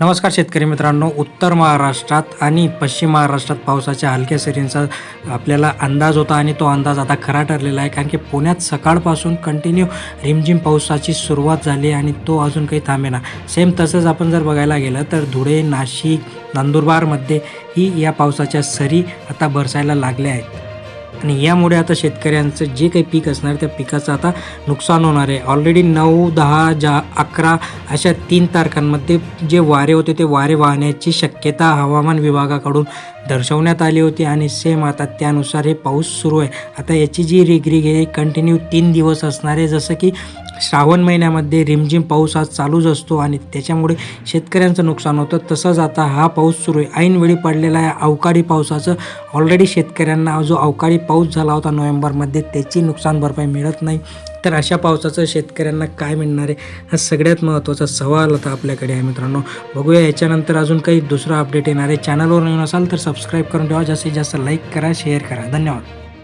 नमस्कार शेतकरी मित्रांनो उत्तर महाराष्ट्रात आणि पश्चिम महाराष्ट्रात पावसाच्या हलक्या सरींचा आपल्याला अंदाज होता आणि तो अंदाज आता खरा ठरलेला आहे कारण की पुण्यात सकाळपासून कंटिन्यू रिमझिम पावसाची सुरुवात झाली आणि तो अजून काही थांबेना. सेम तसंच आपण जर बघायला गेलं तर धुळे नाशिक नंदुरबारमध्ये ही या पावसाच्या सरी आता बरसायला लागल्या आहेत. आणि यामुळे आता शेतकऱ्यांचं जे काही पीक असणार त्या पिकाचं आता नुकसान होणार आहे. ऑलरेडी नऊ दहा जा अकरा अशा तीन तारखांमध्ये जे वारे होते ते वारे वाहण्याची शक्यता हवामान विभागाकडून दर्शवण्यात आली होती आणि सेम आता त्यानुसार हे पाऊस सुरू आहे. आता याची जी रिगरिग आहे कंटिन्यू तीन दिवस असणार आहे. जसं की श्रावण महिन्यामध्ये रिमझिम पाऊस आज चालूच असतो आणि त्याच्यामुळे शेतकऱ्यांचं नुकसान होतं. तसंच आता हा पाऊस सुरू आहे. ऐनवेळी पडलेला आहे अवकाळी पावसाचं ऑलरेडी शेतकऱ्यांना जो अवकाळी पाऊस झाला होता नोव्हेंबरमध्ये त्याची नुकसान भरपाई मिळत नाही. तर अशा पावसाचं शेतकऱ्यांना काय मिळणार आहे? हा सगळ्यात महत्त्वाचा सवाल आता आपल्याकडे आहे मित्रांनो. बघूया याच्यानंतर अजून काही दुसरा अपडेट येणार आहे. चॅनलवर नवीन असाल तर सबस्क्राईब करून ठेवा. जास्तीत जास्त लाईक करा शेअर करा. धन्यवाद.